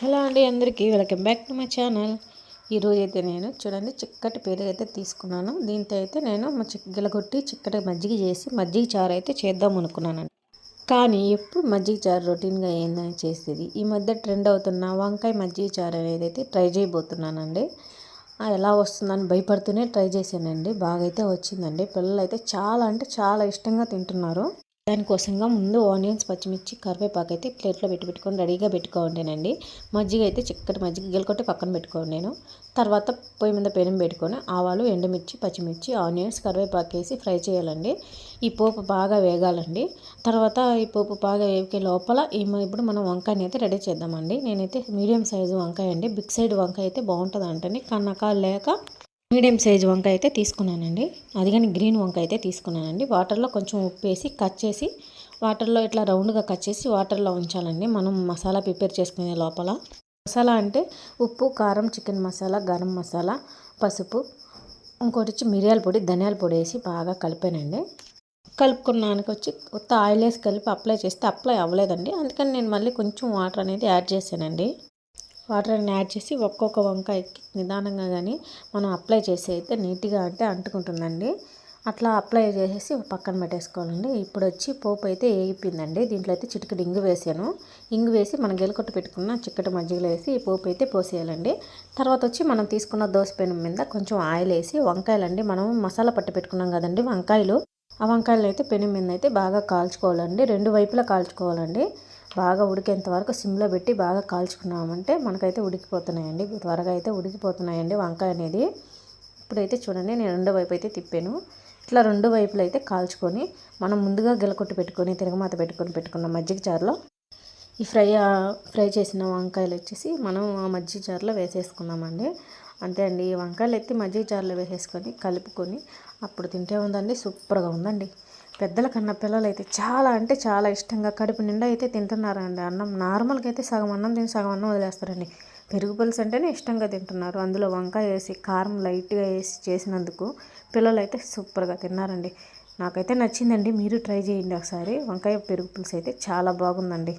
Hello అండి అందరికీ welcome back to my channel. ఈరోజు అయితే నేను చూడండి చిక్కటి పెరుగు అయితే తీసుకున్నాను. దీంతో అయితే నేను మా గిలగొట్టి చిక్కటి మజ్జిగ చేసి మజ్జిగ చారు అయితే చేద్దాం అనుకున్నానండి. కానీ ఎప్పుడు మజ్జిగ చారు రొటీన్గా ఏందని చేసేది? ఈ మధ్య ట్రెండ్ అవుతున్న వంకాయ మజ్జిగ చారు అనేది అయితే ట్రై చేయబోతున్నానండి. ఎలా వస్తుందని భయపడుతూనే ట్రై చేశానండి. బాగా అయితే వచ్చిందండి. పిల్లలు అయితే చాలా అంటే చాలా ఇష్టంగా తింటున్నారు. దానికోసంగా ముందు ఆనియన్స్ పచ్చిమిర్చి కరివేపాకు అయితే ప్లేట్లో పెట్టి పెట్టుకొని రెడీగా పెట్టుకోండినండి. మజ్జిగ అయితే చిక్కటి మజ్జిగ గెలకొట్టి పక్కన పెట్టుకోండి నేను. తర్వాత పొయ్యి మీద పెనం పెట్టుకొని ఆవాలు ఎండుమిర్చి పచ్చిమిర్చి ఆనియన్స్ కరివేపాకు వేసి ఫ్రై చేయాలండి. ఈ పోపు బాగా వేగాలండి. తర్వాత ఈ పోపు బాగా వేగే లోపల ఇప్పుడు మనం వంకాయని అయితే రెడీ చేద్దామండి. నేనైతే మీడియం సైజు వంకాయ అండి. బిగ్ సైడ్ వంకాయ అయితే బాగుంటుంది అంటే కన్నకాలు లేక మీడియం సైజ్ వంకాయ అయితే తీసుకున్నానండి. అది కానీ గ్రీన్ వంకాయ అయితే తీసుకున్నానండి. వాటర్లో కొంచెం ఉప్పు వేసి కట్ చేసి వాటర్లో ఇట్లా రౌండ్గా కట్ చేసి వాటర్లో ఉంచాలండి. మనం మసాలా ప్రిపేర్ చేసుకునే లోపల. మసాలా అంటే ఉప్పు కారం చికెన్ మసాలా గరం మసాలా పసుపు ఇంకోటి వచ్చి మిరియాల పొడి ధనియాల పొడి వేసి బాగా కలిపానండి. కలుపుకున్నానికి వచ్చి కొత్త ఆయిల్ వేసి కలిపి అప్లై చేస్తే అప్లై అవ్వలేదండి. అందుకని నేను మళ్ళీ కొంచెం వాటర్ అనేది యాడ్ చేశానండి. వాటర్ని యాడ్ చేసి ఒక్కొక్క వంకాయకి నిదానంగా కానీ మనం అప్లై చేసి అయితే నీట్గా అంటే అంటుకుంటుందండి. అట్లా అప్లై చేసేసి పక్కన పెట్టేసుకోవాలండి. ఇప్పుడు వచ్చి పోపు అయితే వేయిపోయిందండి దీంట్లో అయితే చిటికటి ఇంగు వేసాను. ఇంగు వేసి మనం గెలకొట్టు పెట్టుకున్న చిక్కటి మజ్జిగలో వేసి ఈ పోపు అయితే పోసేయాలండి. తర్వాత వచ్చి మనం తీసుకున్న దోశపెను మీద కొంచెం ఆయిల్ వేసి వంకాయలండి. మనం మసాలా పట్టు పెట్టుకున్నాం కదండి వంకాయలు. ఆ వంకాయలు అయితే పెనం మీద అయితే బాగా కాల్చుకోవాలండి. రెండు వైపులా కాల్చుకోవాలండి. బాగా ఉడికేంత వరకు సిమ్లో పెట్టి బాగా కాల్చుకున్నామంటే మనకైతే ఉడికిపోతున్నాయండి. త్వరగా అయితే ఉడికిపోతున్నాయండి వంకాయ అనేది. ఇప్పుడైతే చూడండి నేను రెండో వైపు అయితే తిప్పాను. ఇట్లా రెండు వైపులు అయితే కాల్చుకొని మనం ముందుగా గిలకొట్టు పెట్టుకొని తిరగమాత పెట్టుకొని పెట్టుకున్న మజ్జిగ చారులో ఈ ఫ్రై ఫ్రై చేసిన వంకాయలు వచ్చేసి మనం ఆ మజ్జిగ చారులో వేసేసుకున్నామండి అంతే అండి ఈ వంకాయలు ఎత్తి మజ్జిగ చారులో వేసేసుకొని కలుపుకొని అప్పుడు తింటే ఉందండి సూపర్గా ఉందండి. పెద్దల కన్నా పిల్లలు అయితే చాలా అంటే చాలా ఇష్టంగా కడుపు నిండా అయితే తింటున్నారండి. అన్నం నార్మల్గా అయితే సగం అన్నం తిని సగం అన్నం వదిలేస్తారండి. పెరుగు పులుసు అంటేనే ఇష్టంగా తింటున్నారు. అందులో వంకాయ వేసి కారం లైట్గా వేసి చేసినందుకు పిల్లలు అయితే సూపర్గా తిన్నారండి. నాకైతే నచ్చిందండి. మీరు ట్రై చేయండి ఒకసారి. వంకాయ పెరుగు పులుసు అయితే చాలా బాగుందండి.